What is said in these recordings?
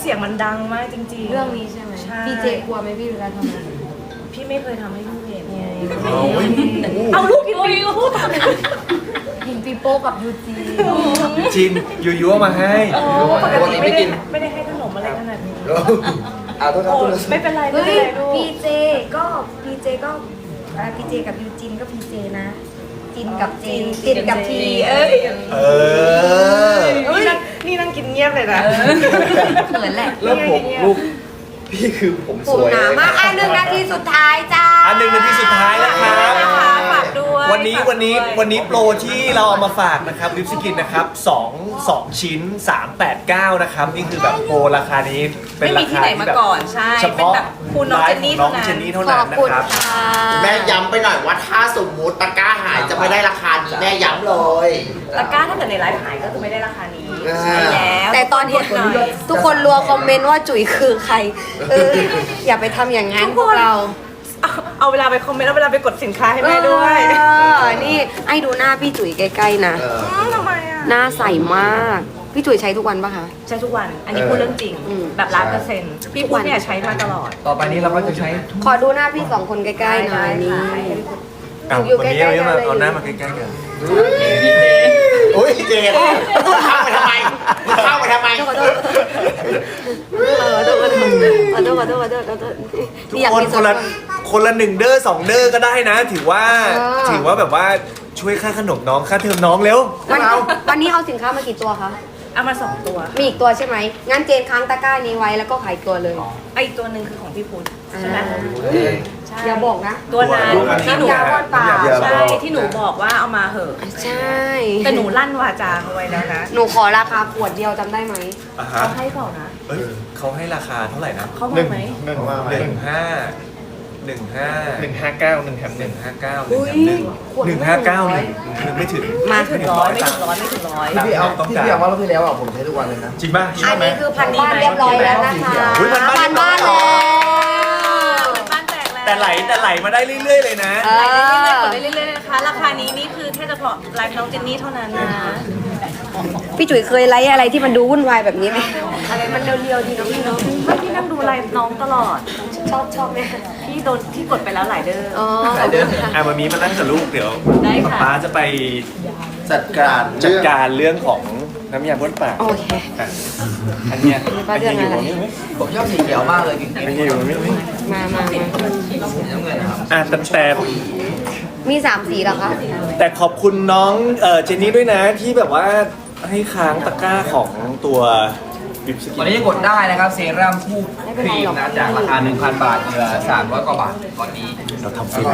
เสียงมันดังมากจริงๆ เรื่องนี้ใช่ไหมใช่ พี่เจกลัวไหมพี่เวลาทำงานพี่ไม่เคยทำให้ลูกเห็นไงเอาเว้ยเอาลูกกินปีก็พูดตามนั้นกินปีโป้กับยูจีจินยูยูเอามาให้โอ้ปกติไม่ได้ไม่ได้ให้ขนมอะไรขนาดนี้เอาโทษครับโอ้โทษครับไม่เป็นไรไม่เฮ้เป็นยไรลูกพี่เจก็พี่เจก็พี่เจกับยูจินก็พี่เจนะ จินกับเจนจินกับทีเอ้ยเออเฮ้ยนี่นั่งกินเงียบเลยนะเขินแหละแล้วผมลูกพี่คือผมผสมวยหนามากอะหนึ่งนาทีสุดท้ายจ้าอันหนึ่งนาทีสุดท้ายนะครับนะคะฝากด้ วยวันนี้ฝากวันนี้ด้วยวันนี้โปรที่เราเอามาฝากนะครับลิปสกินนะครับ2 2 ชิ้น 389 นะครับ นี่คือแบบโปรราคานี้เป็นไม่รามีที่คาไหนที่มาแบบก่อนใช่เฉเป็นพาะแบบคุณน้องเจนนี่น้เท่าองนั้เจนนนี่เท่าขอนั้บนนะคุณครับค่ะแม่ย้ำไปหน่อยว่าถ้าสมมุติตะกร้าหายจะไม่ได้ราคานี้แม่ย้ำเลยตะกร้าถ้าเกิดในไลฟ์ขายก็คือไม่ได้ราคานี้อ่าใช่แล้วแต่ตอนนี้กดหน่อยทุกคนรัวคอมเมนต์ว่าจุ๋ยคือใครเอออย่าไปทำอย่างนั้นพวกเรา เอาเอาเวลาไปคอมเมนต์เอาเวลาไปกดสินค้าให้แม่ด้วยเออนี่ไอ้ดูหน้าพี่จุ๋ยใกล้ๆนะ เออมทำไมอะหน้าใสมาก พี่จุ๋ยใช้ทุกวันปะคะ ใช้ทุกวัน อันนี้พูดเรื่องจริง อืม แบบล้านเปอร์เซ็นต์พี่พูดเนี่ยใช้มาตลอดต่อไปนี้เราก็จะใช้ขอดูหน้าพี่สองคนใกล้ๆหน่อยนี่เอาอยู่วันนี้ใกล้ๆเอากันเลย เอาหน้ามาใกล้ๆกันอุ้ยเจนมึงเข้าไปทำไมมึงเข้าไปทำไม ขอโทษขอโทษขอโทษขอโทษขอโทษขอโทษขอโทษทุกคนคนละคนละหนึ่งเด้อสองเด้อก็ได้นะ ถือว่าเออ ถือว่าแบบว่าช่วยค่าขนมน้องค่าเทอมน้องเร็ววันวันนี้เอาสินค้ามากี่ตัวคะ เอามาสองตัวมีอีกตัวใช่ไหม งั้นเจนค้างตะกร้านี้ไว้แล้วก็ขายตัวเลย ไอตัวหนึ่งคือของพี่พุทธ ใช่ไหมใช่อย่าบอกนะ ตัวนั้นตัวนั้นที่หนูน้ำยาบ้วนปากอย่าบใช่อกที่หนูบอกว่าเอามาเหอะใช่แต่หนูลั่นวาจาเขาไว้แล้วนะหนูขอราคาขวดเดียวจำได้ไหมอะฮะเขาให้เปล่านะเอ้ยเขาให้ราคาเท่าไหร่นะเขาบอกไหมหนึ่งว่าไหมหนึ่งห้าหนึ่งห้าหนึ่งห้าเก้าหนึ่งแถมหหนึ่นึ่งงห้าเก้าอุ๊ยหนึ่งขวดหนึ่งไม่ห้าถึงเก้าร้หอยนึ่งไม่ถึงมาไม่ถึงร้อยไม่ถึงร้อยไม่ถึงร้อยที่พี่เอาต้องที่การพี่เอาว่ารอบที่แล้วอะผมใช้ทุกวันเลยนะจริงป่ะอันนี้คือพันบ้านเรียบร้อยแล้วนะคะอุ๊ยพันบ้านพันบ้านแล้วบ้าน แตกแล้วแต่ไหลแต่ไหลมาได้เรื่อยๆเลยนะเอไหลเรื่อยๆกดอได้เรื่อยๆนะคะ ราคานี้นี่คือแค่เฉพาะไลฟ์น้องเจนนี่เท่านั้นนะ พี่จุ๋ยเคยไลฟ์อะไรที่มันดูวุ่นวายแบบนี้ไหมอะไรมันเรียวๆดีเนาะพี่เนาะไม่พี่นั่งดูไลฟ์น้องตลอด ชอบชอบไหมพี่โดนพี่กดไปแล้วหลายเด้ออ๋ออะวันนี้มานั่งกับลูกเดี๋ยวได้ค่ะ ป๊าจะไปจัดการจัดเรื่องการเรื่องของ น้ำยาบ้วนปากโอเคอะอันเนี้ยป้าเรื่องอะไรนนี้อยู่ตรงนี้ไหมผมชอบสีเขียวมากเลยจริงอันนี้อยู่ตรงนี้ไหมมามามาๆสีน้ำเงินนะครับอะแต่แต่มีสามสีเหรอคะ แต่ขอบคุณน้องเอ่อเจนนี่ด้วยนะที่แบบว่าให้ค้างตะกร้าของตัวบิบสกิวันนี้กดได้นะครับเซรั่มคู่ครีมนะจากราคา 1,000 บาทเหลือ300กว่าบาทตอนนี้ เราทำเฟรม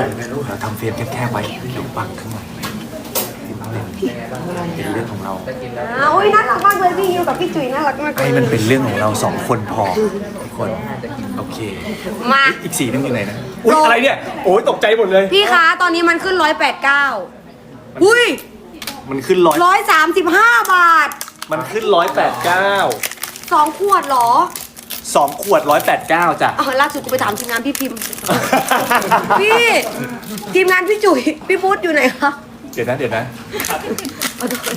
เราทำเฟรมแคบๆไว้เดี๋ยวปังข้า งหลังเป็นเรื่องของเราอ้าวอุ๊ยน่ารักมากเลยพี่ยูกับพี่จุ๋ยน่ารักมากเลยให้มันเป็นเรื่องของเราสองคนพอทุกคนโอเค มา อีกสีนึงอยู่ไหนนะอุ้ยอะไรเนี่ยโอ้ยตกใจหมดเลย พี่คะตอนนี้มันขึ้นร้อยแปดเก้าอุ้ยมันขึ้นร้อยร้อยสามสิบห้าบาทมันขึ้นร้อยแปดเก้าสองขวดเหรอสองขวดร้อยแปดเก้าจ้ะอ๋อล่าสุดกูไปถามทีมงานพี่พิมพ์ พี่ ทีมงานพี่จุ๋ยพี่พุทธอยู่ไหนคะ เดี๋ยวนะเดี๋ยวนะขอโทษ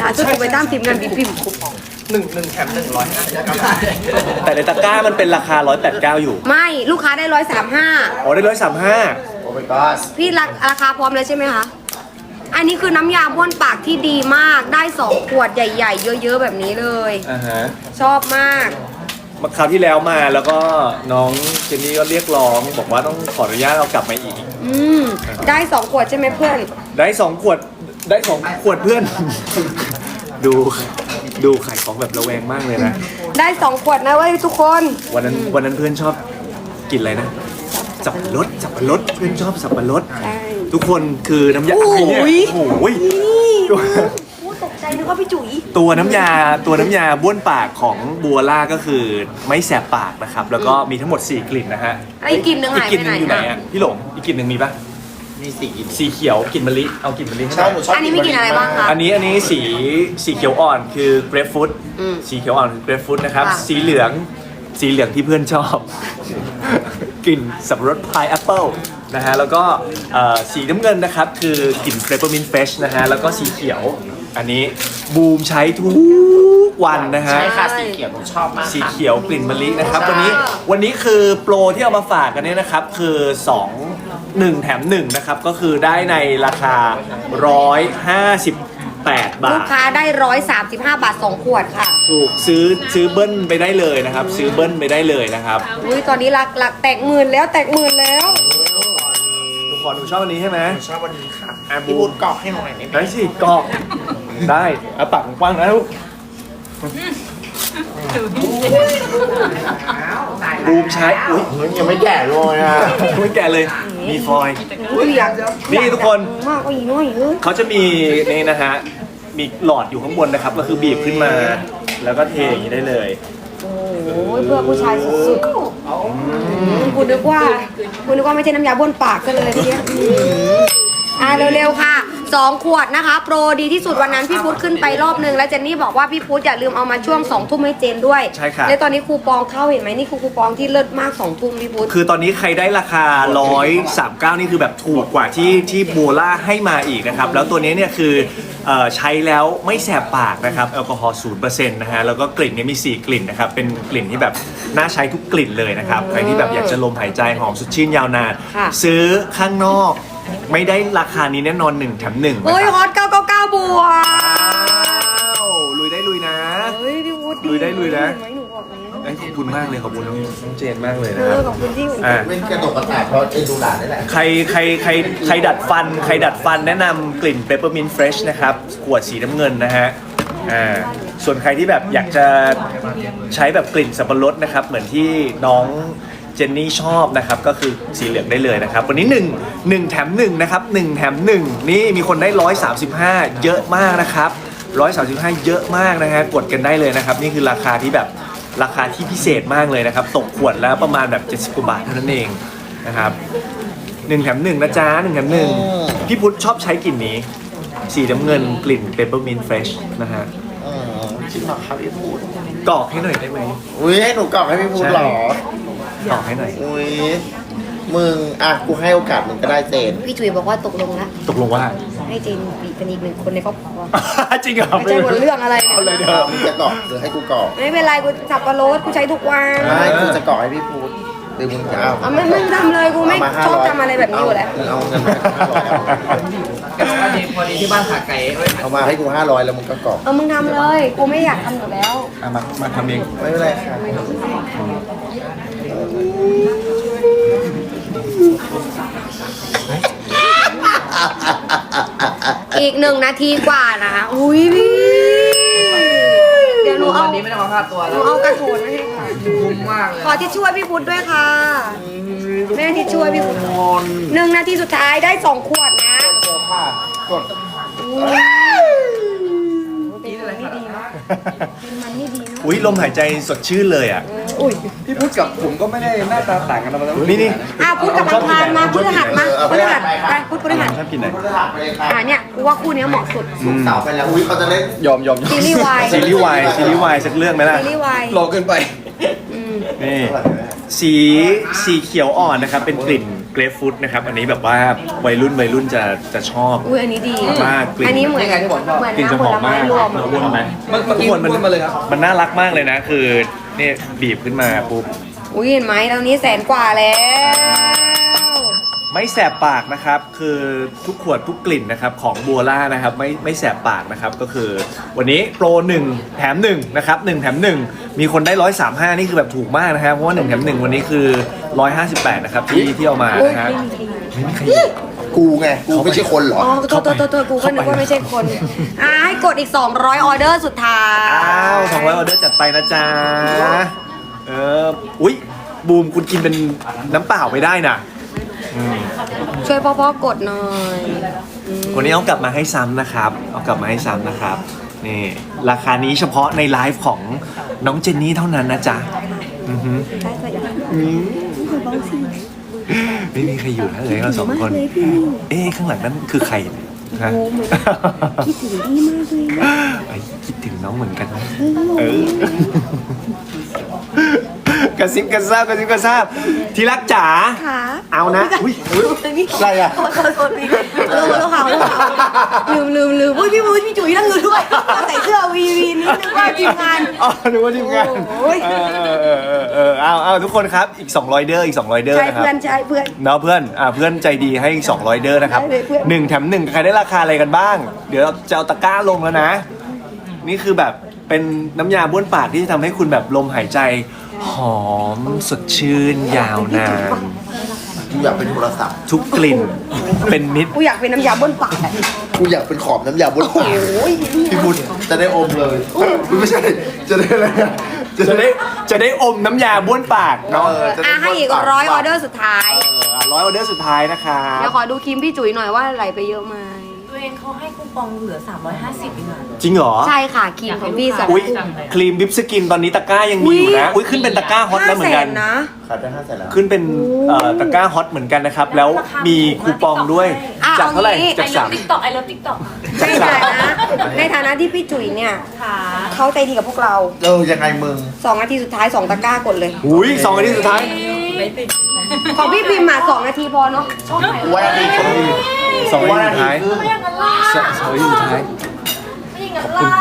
ล่าสุดกูไปตามทีมงานพี่พิมพ์หนึ่งหนึ่งแถมหนึ่งร้อยห้าสิบเก้าแต่ในตะกร้ามันเป็นราคาร้อยแปดเก้าอยู่ไม่ลูกค้าได้ร้อยสามห้าอ๋อได้ร้อยสามห้าโอ้ my god พี่ราราคาพร้อมเลยใช่ไหมคะ อันนี้คือน้ำยาบ้วนปากที่ดีมากได้สองขวดใหญ่ ๆ เยอะๆแบบนี้เลย อ่าฮะชอบมาก มาคราวที่แล้วมาแล้วก็น้องเจนนี่ก็เรียกร้อง บอกว่าต้องขออนุญาตเอากลับมาอีก อืม ได้สองขวดใช่ไหมเพื่อน ได้สองขวดได้สองขวดเพื่อน ดูดูขายของแบบระแวงมากเลยนะ ได้สองขวดนะเว้ยทุกคน วันนั้นวันนั้นเพื่อนชอบกินอะไรนะสับปะรดสับปะรดเพื่อนชอบสับปะรดใช่ทุกคนคือน้ำยาโอ้โหอะไรเนี่ยโอ้โหตัวพูดตกใจนึกว่าพี่จุ๋ยตัวน้ำยาตัวน้ำยาบ้วนปากของบัวล่าก็คือไม่แสบปากนะครับ แล้วก็มีทั้งหมด 4 กลิ่นนะฮะแล้วอีกกลิ่นหนึ่งหายอีกกลิ่นหนึงไปไหนอยู่ไหนอะอะพี่หลงอีกกลิ่นหนึ่งมีปะ มีสีสีเขียวกลิ่นมะลิเอากลิ่นมะลิให้หใช่น่อยหนูชอบอันนี้มีกลิ่นอะไรบ้างคะ อันนี้อันนี้สีสีเขียวอ่อนคือเกรฟฟูดอืมสีเขียวอ่อนคือเกรฟฟูดนะครับค่ะ สีเหลืองสีเหลืองที่เพื่อนชอบ กลิ่นสับปะรดพายแอปเปิลนะฮะแล้วก็เอ่อสีน้ำเงินนะครับคือกลิ่นเปปเปอร์มินต์เฟชนะฮะแล้วก็สีเขียว อันนี้บูมใช้ทุกวันนะฮะ ใช่ค่ะสีเขียวผมชอบมากสีค่ะ เขียวกลิ่นมะลินะครับใช่วันนี้วันนี้คือโปรที่เอามาฝากกันเนี่ยนะครับ คือ 2 1 แถม 1 นะครับ ก็คือได้ในราคา 158 บาลูกทค้าได้ร้อยสามสิบห้าบาทสองขวดค่ะ ถูกซื้อซื้อเบิ้ลไปได้เลยนะครับ ซื้อเบิ้ลไปได้เลยนะครับ อุ้ยตอนนี้หลักหลักแตกหมื่นแล้วแตกหมื่นแล้ว ทุกคนหนูชอบอันนี้ใช่ไหมชอบวันนี้ค่ะอะพี่พูดกรอกให้หน่อยได้ไหมได้สิกรอกได้เอาปากกว้างๆนะลูกบูมใช้อุ้ย เฮ้ยยังไม่แก่เลยอะ ไม่แก่เลย มีฟอยล์อุ้ยอยากนี่ทุกคนมากกว่าอีกน้อยเอ้ยเขาจะมีนี่นะฮะ มีหลอดอยู่ข้างบนนะครับ ก็คือบีบขึ้นมา แล้วก็เทอย่างนี้ได้เลย โอ้ยเพื่อผู้ชายสุดๆคุณนึกว่าคุณนึกว่าไม่ใช่น้ำยาบ้วนปากซะเลยเนี่ยอะเร็วๆค่ะ สองขวดนะคะ โปรดีที่สุดวันนั้นพี่พุทธขึ้นไปรอบนึงแล้วเจนนี่บอกว่าพี่พุทธอย่าลืมเอามาช่วงสองทุ่มให้เจนด้วยใช่ค่ะแล้วตอนนี้คูปองเข้าเห็นไหมนี่คือคูปองที่เลิศมากสองทุ่มพี่พุทธคือตอนนี้ใครได้ราคา 139 นี่คือแบบถูกกว่าที่ที่โบล่าให้มาอีกนะครับ แล้วตัวนี้เนี่ยคือเอ่อใช้แล้วไม่แสบปากนะครับ แอลกอฮอล์0%นะฮะ แล้วก็กลิ่นเนี่ยมี 4 กลิ่นนะครับ เป็นกลิ่นที่แบบน่าใช้ทุกกลิ่นเลยนะครับ ใครที่แบบอยากจะลมหายใจหอมสดชื่นยาวนาน ค่ะ ซื้อข้างนอก ไม่ได้ราคานี้แน่นอน1แถม1นะเฮ้ยคฮรับอต999บวกว้าวลุยได้ลุยนะ เฮ้ยพี่พุทธลุยได้ลุยนะ เห็ไหมหนูบอกแล้วเอ้ยขอบคุณมากเลยขอบคุณน้องน้องเจนมากเลยเอนะคอรับขอบคุณที่อุ่นอ่าเป็นกระดกกระแตกเพราะเอ็นดูหลานนี่แหละ ใครใครใครใครดัดฟัน ใครดัดฟันแนะนำกลิ่นเปปเปอร์มินต์เฟรชนะครับขวดสีน้ำเงินนะฮะอ่าส่วนใครที่แบบอยากจะใช้แบบกลิ่นสับปะรดนะครับ เหมือนที่น้อง เจนนี่ชอบนะครับก็คือสีเหลืองได้เลยนะครับ วันนี้ 1 1 แถม1นะครับ1แถม 1 นี่มีคนได้ 135 เยอะมากนะครับ 135 เยอะมากนะฮะกดกันได้เลยนะครับ นี่คือราคาที่แบบราคาที่พิเศษมากเลยนะครับตกขวดแล้วประมาณแบบ70กว่าบาทเท่านั้นเองนะครับหนึ่งแถมหนึ่งนะจ๊ะหนึ่งแถมหนึ่งอืมพี่พุทธชอบใช้กลิ่นนี้ สีน้ำเงินกลิ่นเปปเปอร์มินต์เฟรชนะฮะเออจริงเหรอครับพี่พูดกรอกให้หน่อยได้ไหมอุ้ยให้หนูกรอกให้พี่พูดเหรอ กรอกให้หน่อย อุ้ยมึงอะกูให้โอกาสมึงก็ได้เจน พี่จุ๋ยบอกว่าตกลงแล้วตกลงว่า ให้เจนบีเป็นอีกหนึ่งคนในครอบครัว จริงเหรอไม่ใช่หมดเรื่องอะไร เอาเลยเนี่ยเด้อมึงจะกรอกหรือให้กูกรอกไม่เป็นไรกูสับปะรดกูใช้ทุกวันไม่กูจะกรอกให้พี่พูดหรือมึงจะเอาเอาไม่ไม่ทำเลยกูไม่เาาชอบ500ทำอะไรแบบนี้อยู่แล้ว เอาเงินมาห้าร้อยเอาพอดีพอดีที่บ้านขาไก่เอ้ยเอามาให้กูห้าร้อยแล้วมึงก็กรอกเออมึงทำเลย กูไม่อยากทำอยู่แล้วอะมามาทำเองไม่เป็นไรค่ะ อีกหนึ่งนาทีกว่านะ อุ้ยพี่เดี๋ยวหนูเอาวันนี้ไม่ต้องเอาค่าตัวหแล้นูวเอากระโถนมาให้ค่ะ คุ้มมากเลยขอที่ช่วยพี่พุทธด้วยค่ะ แม่ที่ช่วยพี่พุทธหนึ่งนาทีสุดท้ายได้สองขวดนะค่ะกดกินอะไรไม่ดีนะมันไม่ดีเนาะ อุ้ยลมหายใจสดชื่นเลยอะ อุ้ยพี่พูดกับผมก็ไม่ได้หน้าตาต่างกันนะแล้วนี่นี่ อะพุทธกับอังคารมาพุทธหัสมาพุทธหัสไปพุทธพุทธหัสชอบกินไหนกูจะหลับไปเลยค่ะอะเนี่ยกูว่าคู่เนี้ยเหมาะสุด สุกร์เสาร์ไปแล้วอุ้ยเขาจะเล่นยอมยอมซีรีส์วาย ซีรีส์วายซีรีส์วายสักเรื่องไหมล่ะ ซีรีส์วายรอเกินไป อืมนี่ สีสีเขียวอ่อนนะครับ เป็นกลิ่น เกรฟฟรุตนะครับ อันนี้แบบว่าวัยรุ่นวัยรุ่นจะจะชอบ อุ้ยอันนี้ดี มากกลิ่น อันนี้เหมือนยังไงที่บอกชอบเหมือนกลิ่นจะน้ำหผอมลไม้มากรวมเราวนไหมเมื่อเมื่อกี้ทุกคนมันพูดมาเลยครับ มันน่ารักมากเลยนะ คือเนี่ยบีบขึ้นมาปุ๊บ อุ้ยเห็นไหมตอนนี้แสนกว่าแล้ว ไม่แสบปากนะครับ คือทุกขวดทุกกลิ่นนะครับของบัวล่านะครับไม่ไม่แสบปากนะครับก็คือ วันนี้โปร1แถม1นะครับ1แถม 1 มีคนได้ 135 นี่คือแบบถูกมากนะครับเพราะว่า1แถม1 วันนี้คือ 158 นะครับที่ที่เอามาอุ้ยนะฮะไม่มีใครอยู่ไม่มีใครอยู่ กูไง กูไม่ใช่คนเหรอ อ๋อตัวตัวตัวตัวกูก็นึกว่าไม่ใช่คนอะให้กดอีก 200 ออเดอร์สุดท้าย อ้าว200ออเดอร์จัดไปนะจ๊ะ เออ อุ้ยบูมคุณกินเป็นน้ำเปล่าไม่ได้นะอืมช่วยพ่อๆกดหน่อยอืมวันนี้เอากลับมาให้ซ้ำนะครับ เอากลับมาให้ซ้ำนะครับ นี่ ราคานี้เฉพาะในไลฟ์ของน้องเจนนี่เท่านั้นนะจ๊ะ อือฮึไม่ มีใครอยู่แล้วเลยเราสองคนเอ๊ะข้างหลังนั้นคือใครเนี่ยฮะคิดถึงพี่มากเลยคิดถึงน้องเหมือนกันนะ เออใคร ระซิบกระซาบกระซิบกระซาบที่รักจ๋าค่ะเอานะอุ้ยอุ๊ยอะไรอะขอโทษขอโทษพี่เราเราข่าวเราข่าวลืมลืมลืมอุ้ยพี่มุ้ยพี่จุ๋ยนั่งอยู่ด้วยใส่เสื้อวีวีนี่นึกว่าทีมงาน อ๋อนึกว่าทีมงานโอ้ยเออเออเออเออเออเอาเอาทุกคนครับอีก200เดอร์อีก200เดอร์ใช่นะครับ เพื่อนใช่เพื่อน เนาะเพื่อน อ่าเพื่อนใจดีให้อีก200 เดอร์นะครับได้เลยเพื่อน หนึ่งแถมหนึ่งใครได้ราคาอะไรกันบ้าง เดี๋ยวเราจะเอาตะกร้าลงแล้วนะ นี่คือแบบเป็นน้ำยาบ้วนปากที่จะทำให้คุณแบบลมหายใจ หอมสดชื่นยาวนาน กูอยากเป็นโทรศัพท์ ทุกกลิ่น เป็นมิตร กูอยากเป็นน้ำยาบ้วนปากกูอยากเป็นขอบน้ำยาบนปากโอ้ยพี่พุทธจะได้อมเลยไม่ใช่ จะได้อะไรอะจะได้จะได้อมน้ำยาบ้วนปากเนาะเออจะได้อะให้อีกร้อยออเดอร์สุดท้ายร้อยออเดอร์สุดท้ายนะครับเดี๋ยวขอดูครีมพี่จุ๋ยหน่อยว่าไหลไปเยอะไหม เขาให้คูปองเหลือ 350เองอะจริงเหรอ ใช่ค่ะครีมของพี่สองอุ้ยครีมวิปสกินตอนนี้ตะกร้ายังมีอยู่นะอุ้ยขึ้นเป็นตะกร้าฮอตแล้วเหมือนกันนะขาดได้ห้าแสนแล้ว ขึ้นเป็นเอ่อตะกร้าฮอตเหมือนกันนะครับ แล้วมีคูปองด้วย อะจากเท่าไหร่เอางี้ จากไอเลิสาฟมติ๊กต็อกไอเลิฟติ๊กต็อกในฐานะในฐานะที่พี่จุ๋ยเนี่ยค่ะเขาใจดีกับพวกเราเออยังไงมึง สองนาทีสุดท้ายสองตะกร้ากดเลย อุ้ยสองอันนี้สุดท้าย ของพี่พิมพ์มาสองนาทีพอเนาะ วันนี้เขาดี สองอันนี้สุดท้ายไม่อย่างนั้นล่ะสสองอันนี้สุดท้าย ไม่อย่างนั้นล่ะ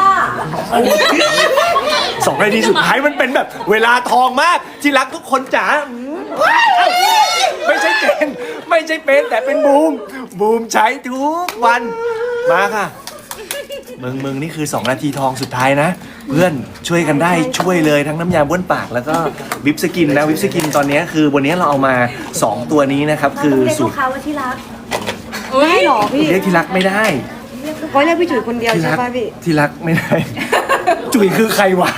สองนาทีสุดท้ายมันเป็นแบบ เวลาทองมากที่รักทุกคนจ๋าอืมไม่ใช่เป็นไม่ใช่เป็นแต่เป็นบูม บูมใช้ทุกวัน มาค่ะ มึงมึงนี่คือ 2 นาทีทองสุดท้ายนะ เพื่อนช่วยกันได้ช่วยเลยทั้งน้ำยาบ้วนปากแล้วก็วิปสกินนะวิปสกินตอนนี้คือวันนี้เราเอามา 2 ตัวนี้นะครับ คือเรียกสูลูตกร ค้าว่าที่รัก ไม่หรอพี่เรียกที่รักไม่ได้เพราะเรียกพี่จุ๋ยคนเดียวที่ใช่รักป่ะพี่ ที่รักไม่ได้ จุ๋ยคือใครวะ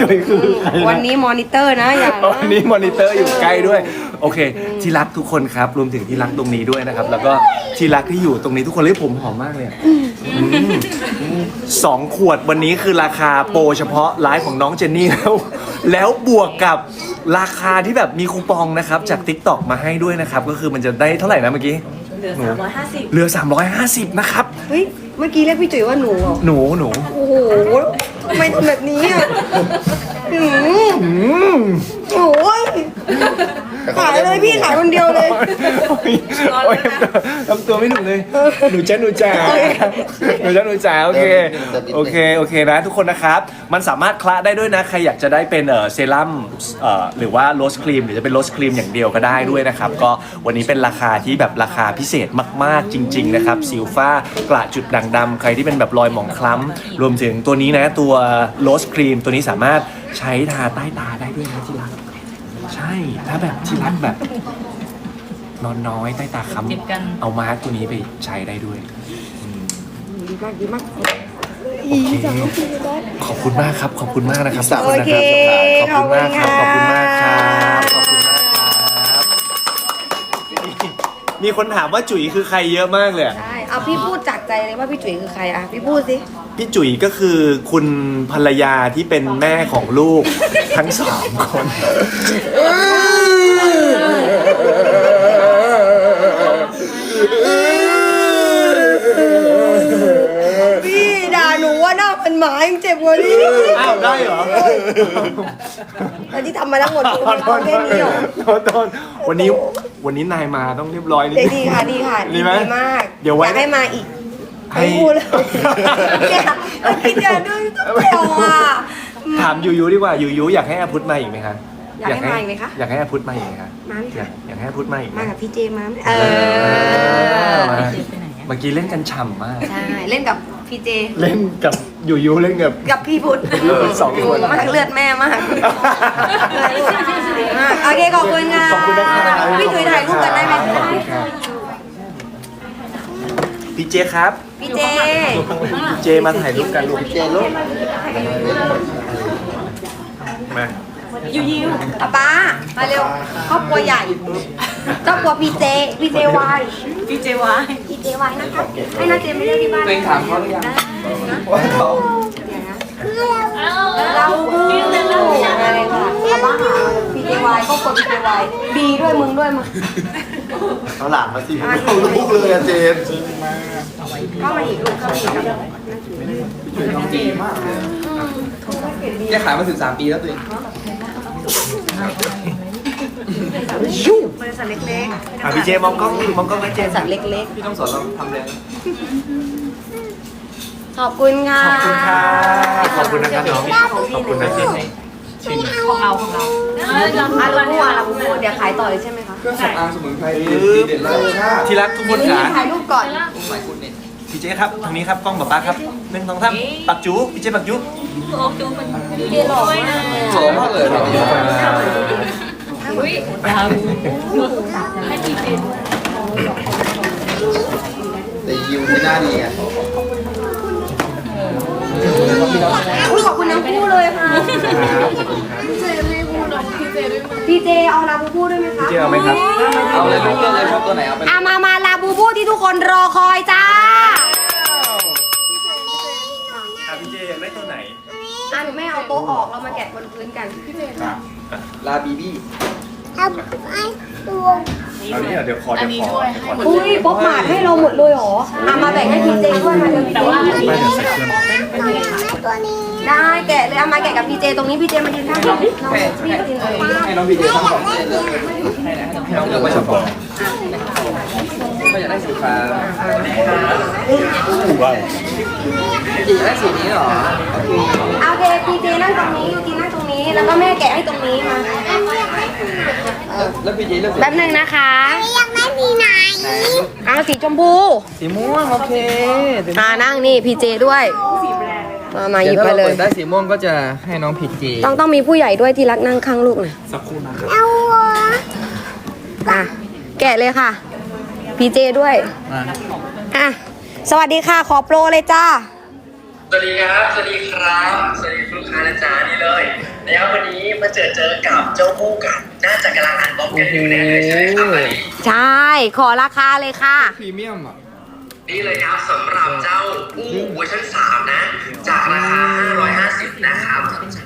จุ๋ยคือใครวันนี้มอนิเตอร์นะอย่าวันนี้มอนิเตอร์อยู่ใกล้ด้วย โอเค ที่รักทุกคนครับ รวมถึงที่รักตรงนี้ด้วยนะครับ แล้วก็ที่รักที่อยู่ตรงนี้ทุกคนเลยผมหอมมากเลยอะอืม สองขวดวันนี้คือราคาโปรเฉพาะไลฟ์ของน้องเจนนี่แล้ว แล้วบวกกับราคาที่แบบมีคูปองนะครับ จาก t ิ k t o k มาให้ด้วยนะครับ ก็คือมันจะได้เท่าไหร่นะเมื่อกี้ เหลือ 350 เหลือ 350 นะครับ เฮ้ย เมื่อกี้เรียกพี่จุ๋ยว่าหนูเหรอหนูหนูโอ้โหทำไมทำแบบนี้อะอืมอืมโอ้ย ขายเลยพี่ขายคนเดียวเลยโอ้ยโอ้ยทำตัวไม่ถูกเลย หนูจ้าหนูจ๋าหนูจ้าหนูจ๋าโอเค โอเค โอเคนะ ทุกคนนะครับ มันสามารถคละได้ด้วยนะ ใครอยากจะได้เป็นเอ่อเซรั่มเอ่อหรือว่าโรสครีม หรือจะเป็นโรสครีมอย่างเดียวก็ได้ด้วยนะครับ ก็วันนี้เป็นราคาที่แบบราคาพิเศษมาก ๆ จริง ๆ นะครับสิวฟ้ากระจุดด่างดำใครที่เป็นแบบรอยหมองคล้ำ รวมถึงตัวนี้นะ ตัวโรสครีม ตัวนี้สามารถใช้ทาใต้ตาได้ด้วยนะที่รัก ใช่ ถ้าแบบที่รักแบบ นอนน้อยใต้ตาค้ำเอามาร์กตัวนี้ไปใช้ได้ด้วยดีมากดีมากอีจังพี่ได้ขอบคุณมากครับ ขอบคุณมากนะครับอีกสามขอบคุณนะครับโอเคขอบคุณมากครับขขออบบคุคุณณมากคค่ะรับขอบคุณมากครับ มีคนถามว่าจุ๋ยคือใครเยอะมากเลยอะ ใช่ เอาพี่พูดจากใจเลยว่าพี่จุ๋ยคือใครอะพี่พูดสิ พี่จุ๋ยก็คือคุณภรรยาที่เป็นแม่ของลูก ทั้งสามคนพี่ด่าหนูว่าหน้าเป็นหมายังเจ็บกว่านี้อ้าวได้เหรอแล้วที่ทำมาทั้งหมดคือขอมันโทษทำแค่นี้เหรอขอโทษวันนี้ วันนี้นายมาต้องเรียบร้อยนิดเดี๋ยวนึงดีค่ะดีค่ะดีไหมมากเดี๋ยวไว้อยากให้มาอีกให้ไม่พูดเลยเนี่ยพี่เจอด้วยเดียวอะ ถามยูยูดีกว่ายูยูอยากให้อาพุทธมาอีกไหมคะอยากให้มาอีกไหมคะ อยากให้อาพุทธมาอีกไหมคะมาไหมอยาคะกอยากให้อาพุทธมาอีกไหมมากับพี่เจมาไหมเอเอออมาเมื่อกี้เล่นกันฉ่ำมาก ใช่เล่นกับพี่เจ เล่นกับ ยูยูเล่นกับ กับพี่พุทธเออสองคนมากเลือดแม่มากโอเคขอบคุณค่ะขอบคุณนะครับ พี่จุ๋ยถ่ายรูปกันได้ไหมขอบคุณครับพี่เจครับพี่เจพี่เจมาถ่ายรูปกันลูกเจลูกมายูยิวป้าป้ามาเร็วครอบครัวใหญ่ครอบครัวพี่เจพี่เจวายพีเจวายพี่ เจวายนะคะ ให้นาเจไม่เรียกที่บ้านตัวเองถามเขาหรือยังว่าเขาเราอะไรวะป้าป้าหาพี่เจวายครอบครัวพี่เจวายบีด้วยมึงด้วยมาเอาหลานมาสิเอาลูกเลยอะเจนเข้ามาอีกลูกเข้ามาอีกครับแกขายมาถึงสามปีแล้วตัวเอง บริษัทเล็กอะพี่เจมองกล้องมองกล้องนะเจมสัตว์เล็กพี่ต้องสอนเราทำเลยๆขอบคุณค่ะ ขอบคุณครับขอบคุณนะครับน้องขอบคุณนะเจมของเราของเราเออเราอาเราลูบูอาลูบูเดี๋ยวขายต่อเลยใช่ไหมคะเครื่องสำอางสมุนไพรดีเด็ดเลยที่รักทุกคนนี่ขาถ่ายรูปก่อนหลายคนเนี่ยพี่เจครับทางนี้ครับกล้องป๊าป๊าครับหนึ่งสองสามปักจูพี่เจปักจู โอ้ดูมันเจหล่อมากสวยมากเลย เราเยอะมาให้ดีเจแต่ยิวที่หน้าดีอะอุ้ยขอบคุณทั้งคู่เลยค่ะพี่เจเอาลาบูบูด้วยไหมคะเจเอาไหมครับ เอาเลยลูกเลือกเลยชอบตัวไหนเอาไปอามามาลาบูบูที่ทุกคนรอคอยจ้าอะพี่เจอยากได้ตัวไหนอะหนูไม่เอาโต๊ะออกเรามาแกะบนพื้นกันพี่เจลาบีบี้ เอานี้เดี๋ยวขอเดี๋ยวขอขอ อุ้ยป๊อปหมาดให้เราหมดเลยเหรออะมาแบ่งให้พี่เจด้วยมาเดี๋ยวพี่เจไม่เดี๋ยวใส่เครื่อง ได้แกะเลยเอามาแกะกับพี่เจตรงนี้พี่เจมายืนข้างพี่น้องพี่กินเลยให้น้องบีเจทั้งสองเลือกเลยให้น้องเลือกไปสองก็อยากได้สีฟ้าว้าวจีอยากได้สีนี้เหรอโอเคเอาโอเคพี่เจนั่งตรงนี้ยูกินนั่งตรงนี้ แล้วก็แม่แกะให้ตรงนี้มาแล้วบีเจเลือกสีแป๊บหนึงนะคะอยากได้สีไหนเอาสีชมพู สีม่วงโอเคอ่านั่งนี่พี่เจด้วย มามาหยิบไปเลยได้สีม่วงก็จะให้น้องผิดจีต้องต้องมีผู้ใหญ่ด้วยที่รักนั่งข้างลูกหน่อยเอาวะอะแกะเลยค่ะ พี่เจด้วย มาอะ สวัสดีค่ะ ขอโปรเลยจ้า สวัสดีครับ สวัสดีครับ สวัสดีคุณลูกค้านะจ๊ะนี่เลยนะครับวันนี้มาเจอเจอกับเจ้าคู่กัน น่าจะกำลังอ่านบล็อกกันอยู่แน่เลยใช่ไหมครับวันนี้ใช่ ขอราคาเลยค่ะ พรีเมียมอะ นี่เลยครับสำหรับเจ้าอู้เวอร์ชัน3นะ จากราคา 550 นะครับ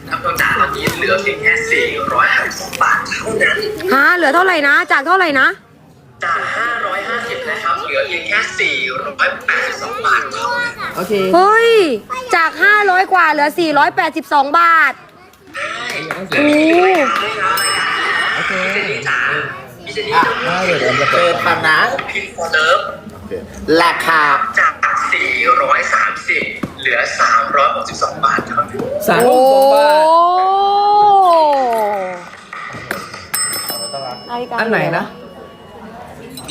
ถ้าเราจ่ายเรานี้เหลือเพียงแค่ 452 บาทเท่านั้น ฮะเหลือเท่าไหร่นะ จากเท่าไหร่นะ จาก 550 นะครับ เหลือเพียงแค่ 482 บาทเท่านั้นโอเค เฮ้ย จาก 500 กว่าเหลือ 482 บาทโอ้โอเคพี่เจนี่จ๋าพี่เจนี่จะได้เลยเดี๋ยวเราเปิดปันนะพินฟอร์เลิฟ ราคาจาก 430 เหลือ 362 บาทเท่านั้นสามโอ้สองบาทอันไหนนะ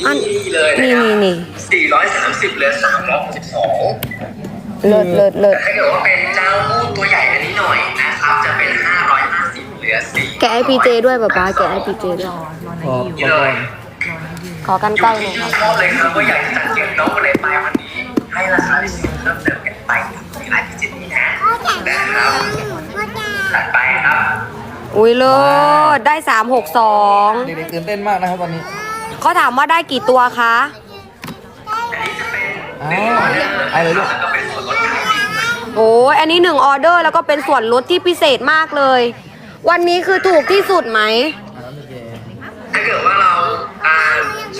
อัน นี่เลยนี่นะคนี่รับนี่430 เหลือ 362เลิศเลิศเลิศถ้าเกิดว่าเป็นเจ้าพูดตัวใหญ่อันนี้หน่อยนะครับ จะเป็น 550 เหลือ4แกะให้พีเจด้วยป๊าป๊าแกะให้พีเจด้วย ขอบนี่เลยขอกันอยู่ใกล้หน่อยที่ค่ะชอบเลยครับว่าอยากจะจัดเก็บ น้องมาเลยไปวันนี้ ให้ราคาพิเศษเพิ่มเติมกันไปที่ร้านพิจิตรนี่นะนะครับจัดไปครับอุ้ยเลิศได้362เด็กๆตื่นเต้นมากนะครับตอนนี้เขาถามว่าได้กี่ตัวคะอันนี้จะเป็นอ้าวไอ้เลยลูกแล้วก็เป็นส่วนลดขายดีโอ้ยอันนี้หนึ่งออเดอร์แล้วก็เป็นส่วนลดที่พิเศษมากเลย วันนี้คือถูกที่สุดไหมถ้าเกิดว่าเราอ่า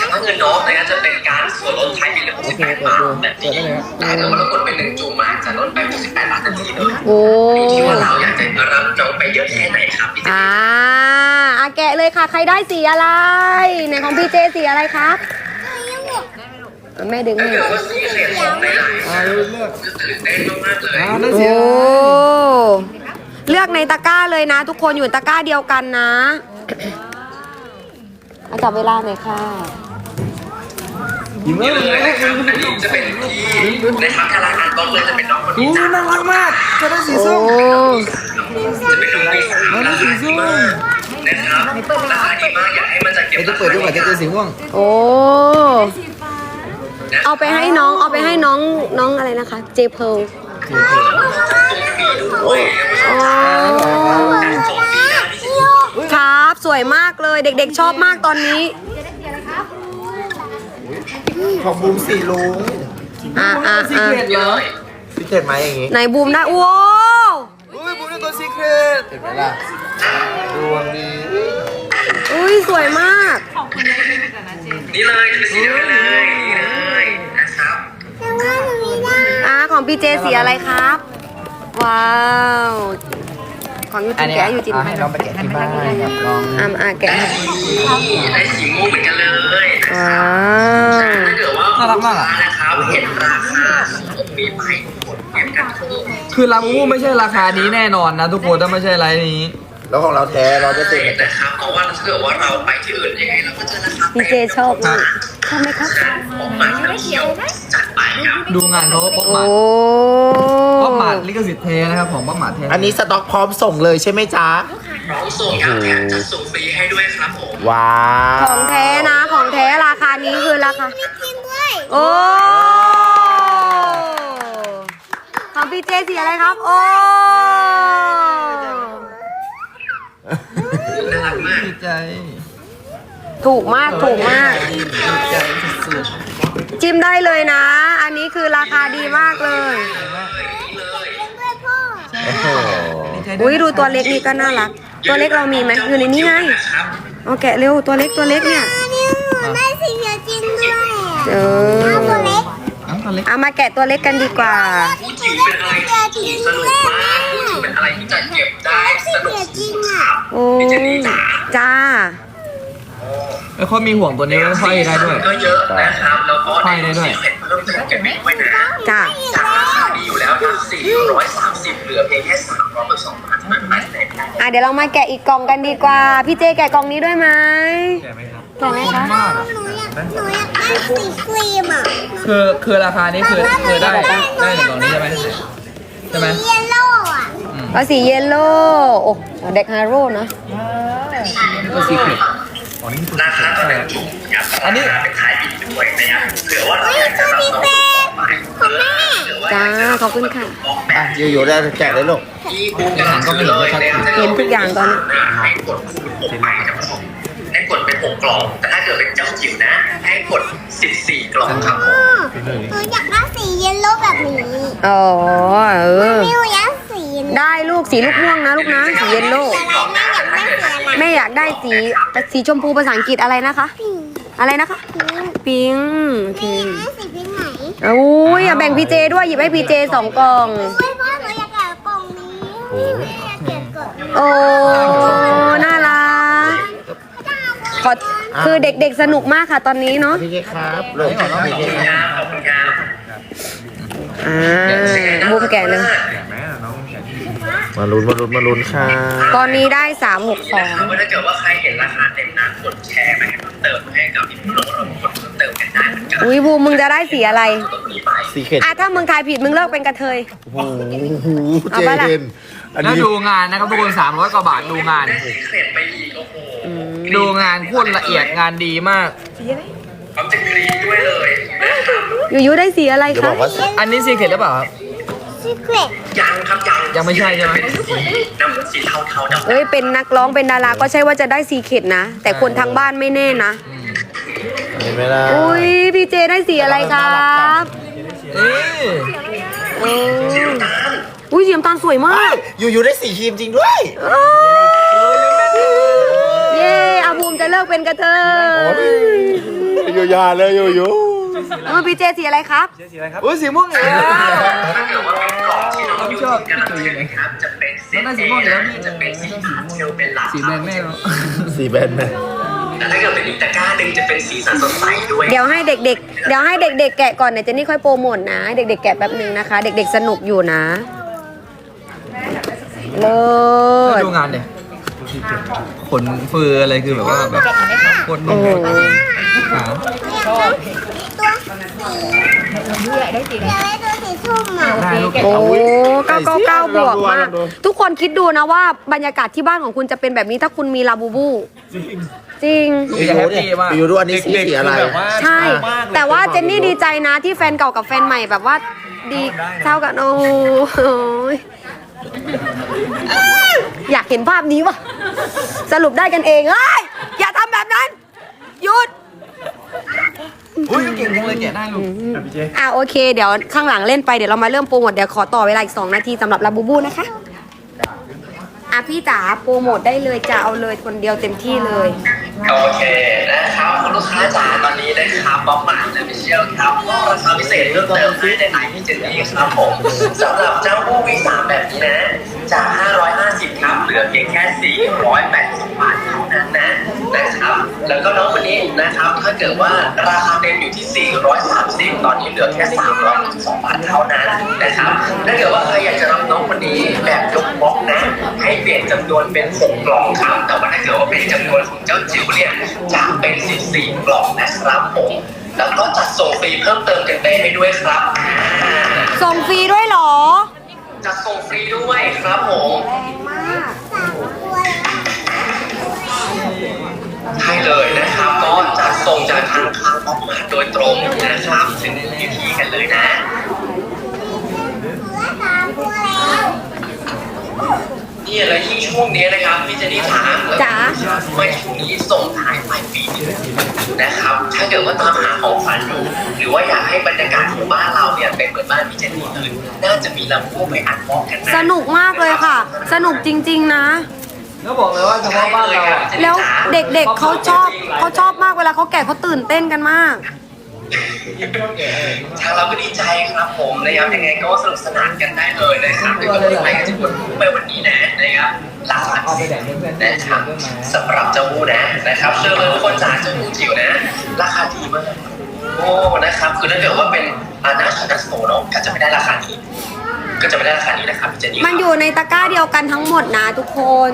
ชำระเงินน้องนะครับจะเป็นการส่วนลดขายดีเหลือ68บาทแบบนี้แต่ถ้าเกิดว่าเรากดเป็นหนึ่งจูมาจะลดไป68บาททันทีเลยโอ้อยู่ที่ว่าเราอยากจะรับน้องไปเยอะแค่ไหนครับพี่เจอ่าอาแกะเลยค่ะ ใครได้สีอะไรในของพี่เจสีอะไรครับแม่ดึงถ้าให้เกิดว่าซีเคลียร์ของหลายอ่าเลือกๆจะตื่นเต้นมากๆเลยอ่าได้โอ้สีอะไรเลือกในตะกร้าเลยนะ ทุกคนอยู่ตะกร้าเดียวกันนะเอาจับเวลาหน่อยค่ะ ยิ้มเลยจะเป็นที่ในะครับถ้าร้านอ่านต้องเลยจะเป็นน้องคนนี้จ้าน่ารักมากจะได้สีส้มจะเป็นน้องที่สามราคาดีมากนะครับราคาดีมากอยากให้มันจัดเก็บจะเปิดด้วยว่าจะเจอสีม่วงโอ้เอาไปให้น้องเอาไปให้น้องน้องอะไรนะคะ เจเพลครับสวยมากเลยเด็กๆชอบมากตอนนี้ ของบูมสีลุงอะอะซีอะเครตเหรอพิเศษไหมอย่างงี้ไหนบูมได้โอ้อุ้ยบูได้ตัวซีเครตเห็นไหมล่ะดวงดีอุ้ยสวยมากนี่เลยจะเป็นสีเดียวกันเลยนี่เลยนะครับแต่ว่าหนูไม่ได้อะของพี่เจสีอะไรครับ ว้าว ของยูอัจินนนี้แกะยูจินเอาให้น้องไปแกะที่บ้านครับลองอ่าอ่าแกะให้ได้สีม่วงเหมือนกันเลย ว้าวถ้าเกิดว่าน่ารักมากอะ นะครับเห็นราคามีไปกดเก็บกันทุกคือลาบูบูไม่ใช่ราคานี้แน่นอนนะทุกคนถ้าไม่ใช่ไลน์นี้ แล้วของเราแท้เราจะติดนะครับเพราะว่าถ้าเกิดว่าเราไปที่อื่นยังไงเราก็เจอราคาพี่เจชอบมากชอบไหมครับของมาเที่ยวจัดไปครับดูงานเขาป๊อปโอ้หมาดป๊อปหมาดลิขสิทธิ์เทนะครับของป๊อปหมาดเทอันนี้สต็อกพร้อมส่งเลยใช่ไหมจ๊ะพร้อมส่งครับแถมจะส่งฟรีให้ด้วยครับผม ว้าว ของแท้นะของแท้ราคานี้คือราคากินด้วย โอ้ ของพี่เจสีอะไรครับ โอ้ น่ารักมาก ดีใจถูกมากถูกมาก ดีใจสุดจิ้มได้เลยนะ อันนี้คือราคาดีมากเลยด้วยพ่อโอ้โห ๆดีใจด้อุ้วยดูตัวเล็กนี่ก็น่ารัก ตัวเล็กเรามีไหมอยู่ในนี้ไง เอาแกะเร็วตัวเล็กตัวเล็กเนี่ยอันนี้หนูได้สีเขียวจริงด้วยเออเอาตัวเล็กอ้าวตัวเล็กเอามาแกะตัวเล็กกันดีกว่า พูดถึงเป็นอะไรที่สนุกมากพูดถึงเป็นอะไรที่จะเก็บได้ สนุกจริงอะโอ้จ้า ไอ้คนมีห่วงตัวนี้ไว้ห้อยได้ด้วย ก็เยอะนะครับ แล้วก็ห้อยได้ด้วย เพิ่มเติมเก็บไว้ด้วยนะจ้าจากรา คาดีอยู่แล้วนะ430 เหลือเพียงแค่300กับ2พันเท่านั้นเองอะเดี๋ยวเรามาแกะอีกกล่องกันดีกว่า พี่เจแกะกล่องนี้ด้วยไหมแกะไหมครับแกะไหมคะมากหนูอยากหนูอยากได้สีครีมอะคือคือราคานี้คือคือได้ได้ในกล่องนี้ใช่ไหมใช่ไหมสีเยลโล่อะก็สีเยลโล่โอ้เด็กฮาโร่นะก็ซีเครตราคาก็เป็นจุกครับอันนี้เป็นขายบินด้วยนะครับเผื่อว่าเราเฮ้ยอยากจะตัวรับนี้ส่ง เป็นของแม่ จ้าขอบคุณค่ะ อะอยู่ๆได้แกะเลยลูกที่บูมกำลังก็ไม่เห็นเลยนะครับเห็นทุกอย่างตอนนี้ ให้กดคูณหกไปครับผมให้กดเป็นหกกล่อง แต่ถ้าเกิดเป็นเจ้าจิ๋วนะ ให้กดสิบสี่กล่องครับผม หนูอยากได้สีเยลโล่แบบนี้อ๋อ เออ มิวอยากสีได้ลูกสีลูกม่วงนะลูกนะสีเยลโล่ อะไรแม่อยากได้สีอะไรแม่อยากได้สีสีชมพูภาษาอังกฤษอะไรนะคะ อะไรนะคะ ปิงโอเคแม่สีพิงค์ไหนอุ้ยอย่าแบ่งพีเจด้วยหยิบให้พีเจสองกล่องเฮ้ยพ่อหนูอยากแกะกล่องนี้นี่หนูอยากแกะกล่องโอ้ น่ารักขอคือเด็กๆสนุกมากค่ะตอนนี้เนาะ พี่เจครับลูกพี่เจขอบคุณครับอ่าบุมแกะเลย มาลุ้นมาลุ้นมาลุ้นค่ะตอนนี้ได้สามหกสองว่าถ้าเกิดว่าใครเห็นราคาเต็มนะกดแชร์ไปให้ เพิ่มเติมให้กับพี่ผู้ลงเรากดเพิ่มเติมกันได้เหมือนกันอุ้ยบูมมึงจะได้สีอะไรตรงนี้ไปสีเข็ดอะถ้ามึงทายผิดมึงเลิกเป็นกระเทย โอ้โหเอาเจปะล่ะเห็นอันแล้วนี้ดูงานนะครับทุกคน300กว่าบาทดูงาน ได้สีเครดไปอีกโอ้โหดูงานโคตรละเอียดงานดีมากพร้อมจะกรี๊ดด้วยเลยนะครับ อยู่ยูได้สีอะไรจะบคะอกว่าอันนี้ซีเครตหรือเปล่าครับ ซีเครตยังครับยังยังไม่ใช่ใช่ไหม เป็นสีดำสีเทาเทาๆดำเอ้ยเป็นนักร้องเป็นดาราก็ใช่ว่าจะได้สีเข็ดนะ แต่คนทางบ้านไม่แน่นะ เห็นไหมล่ะอุ้ยพี่เจได้สีอะไรครับเอ้ยโอ้อุ้ยสีน้ำตาลสวยมาก อยู่ๆได้สีครีมจริงด้วยเย้อาภูมิจะเลิกเป็นกระเทย อยู่ยาเลยอยู่ อยู่เออพี่เจสีอะไรครับ อุ้ยสีม่วงอีกแล้วถ้าเกิดว่าเป็นกล่องที่เราอยู่ชอบกันนะครับจะเป็นเซตแล้วน่าเอสีม่วงอยู่แล้วพี่จะเป็นสีพาสเทลเป็นหลักสีแดงแม่เนาะสีแบนไหมแต่ถ้าเกิดเป็นอีกตะกร้าหนึ่งจะเป็นสีสันสดใสด้วยเดี๋ยวให้เด็กๆ เดี๋ยวให้เด็ก ๆ แกะก่อนเดี๋ยวเจนนี่ค่อยโปรโมทนะ เด็ก ๆ แกะแป๊บนึงนะคะ เด็ก ๆ สนุกอยู่นะเลิศดูงานเดี๋ยขนเฟืออะไรคือแบบว่าแบบโคตรโอ้นุ่มโหขา อยากได้สีส้มอะได้ลูกโอ้เก้าเก้าเก้าบวกมาก ทุกคนคิดดูนะว่าบรรยากาศที่บ้านของคุณจะเป็นแบบนี้ถ้าคุณมีลาบูบู จริงอยู่ๆเนี่ยอยู่ดูอันนี้สีสีอะไร ใช่ แต่ว่าเจนนี่ดีใจนะที่แฟนเก่ากับแฟนใหม่แบบว่าดีเท่ากันโอ้ยอยากเห็นภาพนี้ว่ะ สรุปได้กันเองเอ้ยอย่าทำแบบนั้น หยุด อุ้ยเก่งจังเลยแกะได้ลูกอะโอเค เดี๋ยวข้างหลังเล่นไปเดี๋ยวเรามาเริ่มโปรโมทเดี๋ยวขอต่อเวลาอีก 2 นาทีสำหรับลาบูบูนะคะ อะพี่จ๋าโปรโมทได้เลยจะเอาเลยคนเดียวเต็มที่เลย โอเคนะครับคุณลูกค้าจ๋าตอนนี้นะครับบ๊อบหมานและพิเชียลครับก็ราคาพิเศษเพิ่มเติมให้ในไหนที่เจนนี่ครับผมสำหรับเจ้าบูวีสามแบบนี้นะจาก 550 ครับ เหลือเพียงแค่ 480 บาทเท่านั้นนะนะครับแล้วก็น้องคนนี้นะครับถ้าเกิดว่าราคาเต็มอยู่ที่ 430 ตอนนี้เหลือแค่362บาทเท่านั้นนะครับถ้าเกิดว่าใครอยากจะรับน้องคนนี้แบบยกบล็อกนะ ให้เปลี่ยนจำนวนเป็น 6 กล่องครับ แต่ว่าถ้าเกิดว่าเป็นจำนวนของเจ้าจิ๋วเนี่ยจะเป็น 14 กล่องนะครับผมแล้วก็จัดส่งฟรีเพิ่มเติมกันไปให้ด้วยครับอ่าส่งฟรีด้วยเหรอ จัดส่งฟรีด้วยครับผมแรงมากใช่เลยนะครับก็จัดส่งจากทางคางออกมาโดยตรงนะครับถึงพิธีกันเลยนะนี่ อะไรยิ่งช่วงนี้นะครับพี่เจนี่ถามจ๋าไม่ช่วงนี้ส่งท้ายปลายปีนะครับ ถ้าเกิดว่าตามหาของขวัญอยู่ หรือว่าอยากให้บรรยากาศของบ้านเราเนี่ยเป็นเหมือนบ้านพี่เจนี่อื่นน่าจะมีลำโพงไปอัดบอกกันนะสนุกมากเลยค่ะ สนุกจริงๆนะ แล้วบอกเลยว่าเฉพาะบ้านเราอะ แล้วเด็กๆเขาชอบเขาชอบมากเวลาเขาแก่เขาตื่นเต้นกันมาก ทางเราก็ดีใจครับผมนะครับยังไงก็สนุกสนานกันได้เลยนะครับแล้วก็ที่ไปกันจะกดไปวันนี้นะนะครับหลักหลักสิบนะครับสำหรับเจ้ามูนะนะครับเชื่อเลยทุกคนจ๋าเจ้ามูจิ๋วนะ ราคาดีมากโอ้นะครับคือถ้าเกิดว่าเป็นอานาชนัสโตเนาะก็จะไม่ได้ราคานี้ก็จะไม่ได้ราคานี้นะครับพี่เจนี่มันอยู่ในตะกร้าเดียวกันทั้งหมดนะทุกคน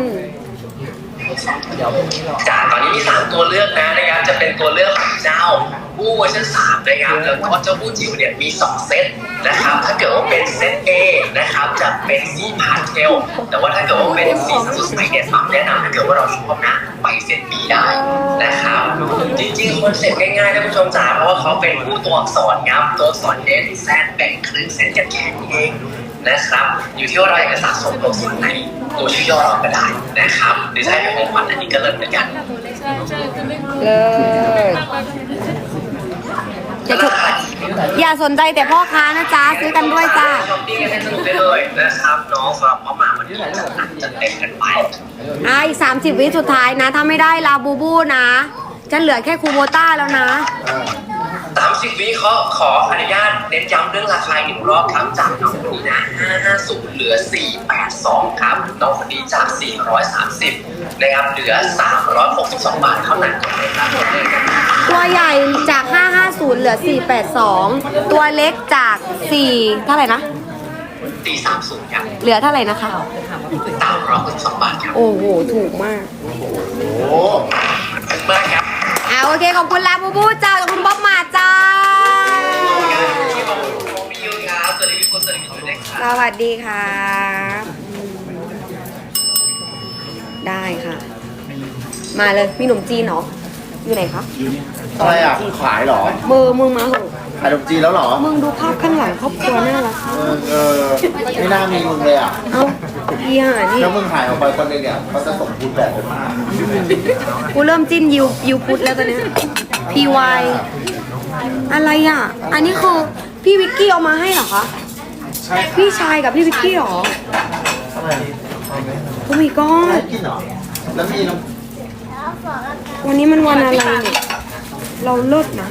จ๋าตอนนี้มีสามตัวเลือกนะนะครับจะเป็นตัวเลือกของเจ้าอู้เวอร์ชันสามนะครับแล้วก็เจ้าผู้จิ๋วเนี่ยมีสองเซตนะครับ ถ้าเกิดว่าเป็นเซต A นะครับจะเป็นสีพาสเทลแต่ว่าถ้าเกิดว่าเป็นสีสดใสเนี่ยปั๊มแนะนำถ้าเกิดว่าเราชอบนะไปเซต B ได้นะครับจริงๆคอนเซ็ปต์ง่ายๆนะผู้ชมจ๋าเพราะว่าเขาเป็นผู้ตัวอักษรครับตัวอักษรเด่นแซนแบ่งครึ่งเซตกันแค่นี้เอง นะครับ อยู่ที่ว่าเราอยากจะสะสมตัวส่วนไหนตัวชื่อย่อเราก็ได้นะครับหรือให้เป็นของขวัญอันนี้ก็เลิศเหมือนกันเลยอย่าถูกอย่าสนใจแต่พ่อค้านะจ๊ะ ซื้อกันด้วยจ้าช้อปปิ้งให้สนุกได้เลยนะครับน้องสำหรับพ่อมาวันนี้จัดหนักจัดเต็มกันไปอะอีก30วิสุดท้ายนะ ถ้าไม่ได้ลาบูบูนะ จะเหลือแค่คูโบต้าแล้วนะ 30วิเคราะห์ขออนุญาตเน้นย้ำเรื่องราคาอีกหนึ่งรอบครับจากน้องคนนี้นะ550เหลือ 482 ครับ น้องคนนี้จาก 430 นะครับ เหลือ 362 บาทเท่านั้นครับตัวใหญ่จาก 550 เหลือ 482 ตัวเล็กจาก 4 เท่าไหร่นะตี30 ครับ เหลือเท่าไหร่นะคะ362 บาทครับ โอ้โห ถูกมาก โอ้ขอบคุณมากครับอ่า โอเค ขอบคุณลาบูบูจ้าขอบคุณบ๊อบมาจ้าที่ของของพี่ยูครับสวัสดีพี่คุณสวัสดีพี่สุดเลยคสรับวัสดีครับได้ค่ะ มาเลย มีหนุ่มจีนเหรอ อยู่ไหนคะอะไรอะ ขายเหรอ มือมึงมาเหอะขายขนมจีนแล้วเหรอ มึงดูภาพข้างหลังครอบครัวน่ารักเออ เออ ไม่น่ามีมึงเลยอะ เอ้า อีห่านี่ แล้วมึงหายออกไปคนหนึงเนี่ยเขาจะส่งพูดแบบกันมากูเริ่มจิ้นยิวยิวพุทธแล้วตอนเนี้ยพีวายอะไรอะ อันนี้คือพี่วิกกี้เอามาให้เหรอคะพี่ชายกับพี่วิกกี้เหรอโอ้ my ไม่ god กินเหรอแล้วมีน้ำวันนี้มันวันอะไรเนี่ยเราเลิศนะ